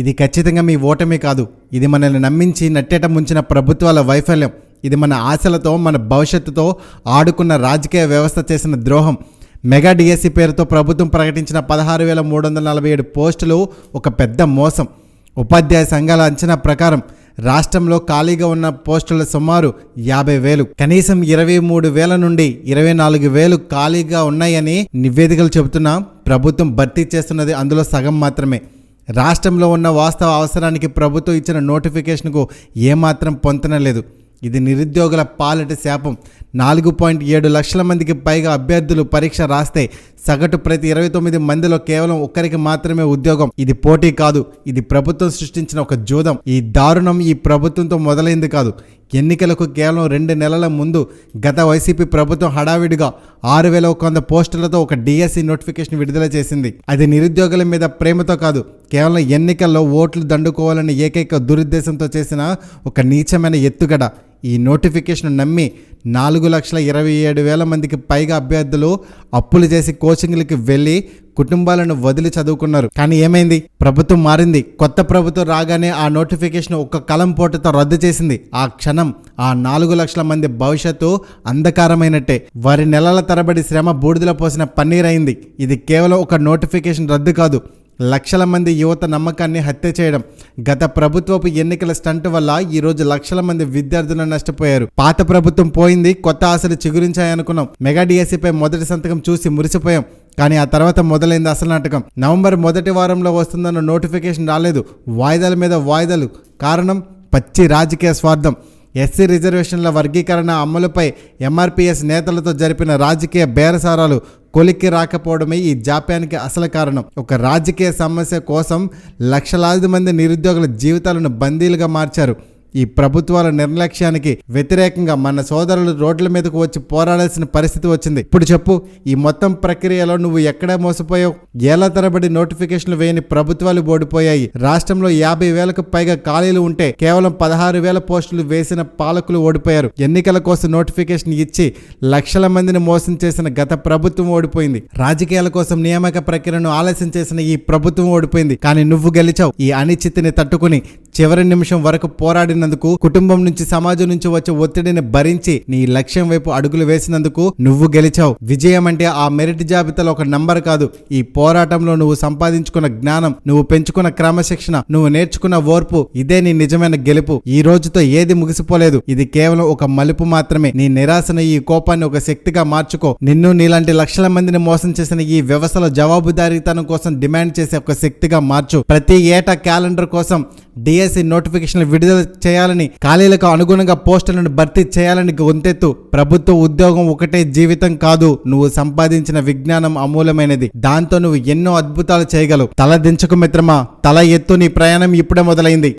ఇది ఖచ్చితంగా మీ ఓటమి కాదు. ఇది మనల్ని నమ్మించి నట్టేట ముంచిన ప్రభుత్వాల వైఫల్యం. ఇది మన ఆశలతో మన భవిష్యత్తుతో ఆడుకున్న రాజకీయ వ్యవస్థ చేసిన ద్రోహం. మెగా డిఎస్సి పేరుతో ప్రభుత్వం ప్రకటించిన పదహారు వేల మూడు వందల నలభై ఏడు పోస్టులు ఒక పెద్ద మోసం. ఉపాధ్యాయ సంఘాల అంచనా ప్రకారం రాష్ట్రంలో ఖాళీగా ఉన్న పోస్టుల సుమారు యాభై వేలు. కనీసం ఇరవై మూడు వేల నుండి ఇరవై నాలుగు వేలు ఖాళీగా ఉన్నాయని నివేదికలు చెబుతున్నా ప్రభుత్వం భర్తీ చేస్తున్నది అందులో సగం మాత్రమే. రాష్ట్రంలో ఉన్న వాస్తవ అవసరానికి ప్రభుత్వం ఇచ్చిన నోటిఫికేషన్కు ఏమాత్రం పొంతనలేదు ఇది నిరుద్యోగుల పాలటి శాపం. నాలుగు పాయింట్ ఏడు లక్షల మందికి పైగా అభ్యర్థులు పరీక్ష రాస్తే సగటు ప్రతి ఇరవై తొమ్మిది మందిలో కేవలం ఒక్కరికి మాత్రమే ఉద్యోగం. ఇది పోటీ కాదు ఇది ప్రభుత్వం సృష్టించిన ఒక జూదం. ఈ దారుణం ఈ ప్రభుత్వంతో మొదలైంది కాదు. ఎన్నికలకు కేవలం రెండు నెలల ముందు గత వైసీపీ ప్రభుత్వం హడావిడిగా ఆరు వేల ఒక వంద పోస్టులతో ఒక డిఎస్సి నోటిఫికేషన్ విడుదల చేసింది. అది నిరుద్యోగుల మీద ప్రేమతో కాదు కేవలం ఎన్నికల్లో ఓట్లు దండుకోవాలని ఏకైక దురుద్దేశంతో చేసిన ఒక నీచమైన ఎత్తుగడ. ఈ నోటిఫికేషన్ నమ్మి నాలుగు లక్షల ఇరవై ఏడు వేల మందికి పైగా అభ్యర్థులు అప్పులు చేసి కోచింగ్లకి వెళ్ళి కుటుంబాలను వదిలి చదువుకున్నారు. కానీ ఏమైంది? ప్రభుత్వం మారింది. కొత్త ప్రభుత్వం రాగానే ఆ నోటిఫికేషన్ ఒక్క కలం పోటతో రద్దు చేసింది. ఆ క్షణం ఆ నాలుగు లక్షల మంది భవిష్యత్తు అంధకారమైనట్టే. వారి నెలల తరబడి శ్రమ బూడిదలో పోసిన పన్నీర్ అయింది ఇది కేవలం ఒక నోటిఫికేషన్ రద్దు కాదు. లక్షల మంది యువత నమ్మకాన్ని హత్య చేయడం గత ప్రభుత్వపు ఎన్నికల స్టంట్ వల్ల ఈరోజు లక్షల మంది విద్యార్థులు నష్టపోయారు. పాత ప్రభుత్వం పోయింది కొత్త ఆశలు చిగురించాయనుకున్నాం. మెగా డిఎస్సీపై మొదటి సంతకం చూసి మురిసిపోయాం. కానీ ఆ తర్వాత మొదలైంది అసలు నాటకం. నవంబర్ మొదటి వారంలో వస్తుందన్న నోటిఫికేషన్ రాలేదు. వాయిదాల మీద వాయిదాలు. కారణం పచ్చి రాజకీయ స్వార్థం. ఎస్సీ రిజర్వేషన్ల వర్గీకరణ అమలుపై ఎంఆర్పీఎస్ నేతలతో జరిపిన రాజకీయ బేరసారాలు కొలిక్కి రాకపోవడమే ఈ జాప్యానికి అసలు కారణం. ఒక రాజకీయ సమస్య కోసం లక్షలాది మంది నిరుద్యోగుల జీవితాలను బందీలుగా మార్చారు. ఈ ప్రభుత్వాల నిర్లక్ష్యానికి వ్యతిరేకంగా మన సోదరులు రోడ్ల మీదకు వచ్చి పోరాడాల్సిన పరిస్థితి వచ్చింది. ఇప్పుడు చెప్పు ఈ మొత్తం ప్రక్రియలో నువ్వు ఎక్కడ మోసపోయావు? ఏళ్ళ తరబడి నోటిఫికేషన్లు వేయని ప్రభుత్వాలు ఓడిపోయాయి. రాష్ట్రంలో యాభై వేలకు పైగా ఖాళీలు ఉంటే కేవలం పదహారు వేల పోస్టులు వేసిన పాలకులు ఓడిపోయారు. ఎన్నికల కోసం నోటిఫికేషన్ ఇచ్చి లక్షల మందిని మోసం చేసిన గత ప్రభుత్వం ఓడిపోయింది. రాజకీయాల కోసం నియామక ప్రక్రియను ఆలస్యం చేసిన ఈ ప్రభుత్వం ఓడిపోయింది. కానీ నువ్వు గెలిచావు. ఈ అనిశ్చితిని తట్టుకుని చివరి నిమిషం వరకు పోరాడినందుకు కుటుంబం నుంచి సమాజం నుంచి వచ్చే ఒత్తిడిని భరించి నీ లక్ష్యం వైపు అడుగులు వేసినందుకు నువ్వు గెలిచావు. విజయం అంటే ఆ మెరిట్ జాబితాలో ఒక నంబర్ కాదు. ఈ పోరాటంలో నువ్వు సంపాదించుకున్న జ్ఞానం నువ్వు పెంచుకున్న క్రమశిక్షణ నువ్వు నేర్చుకున్న ఓర్పు ఇదే నీ నిజమైన గెలుపు. ఈ రోజుతో ఏది ముగిసిపోలేదు. ఇది కేవలం ఒక మలుపు మాత్రమే. నీ నిరాశన ఈ కోపాన్ని ఒక శక్తిగా మార్చుకో. నిన్ను నీలాంటి లక్షల మందిని మోసం చేసిన ఈ వ్యవస్థలో జవాబుదారీతనం కోసం డిమాండ్ చేసే ఒక శక్తిగా మార్చు. ప్రతి ఏటా క్యాలెండర్ కోసం డిఎస్సి నోటిఫికేషన్లు విడుదల చేయాలని ఖాళీలకు అనుగుణంగా పోస్టులను భర్తీ చేయాలని గొంతెత్తు. ప్రభుత్వ ఉద్యోగం ఒకటే జీవితం కాదు నువ్వు సంపాదించిన విజ్ఞానం అమూలమైనది దాంతో నువ్వు ఎన్నో అద్భుతాలు చేయగలవు. తల దించకు మిత్రమా? తల ఎత్తు నీ ప్రయాణం ఇప్పుడే మొదలైంది.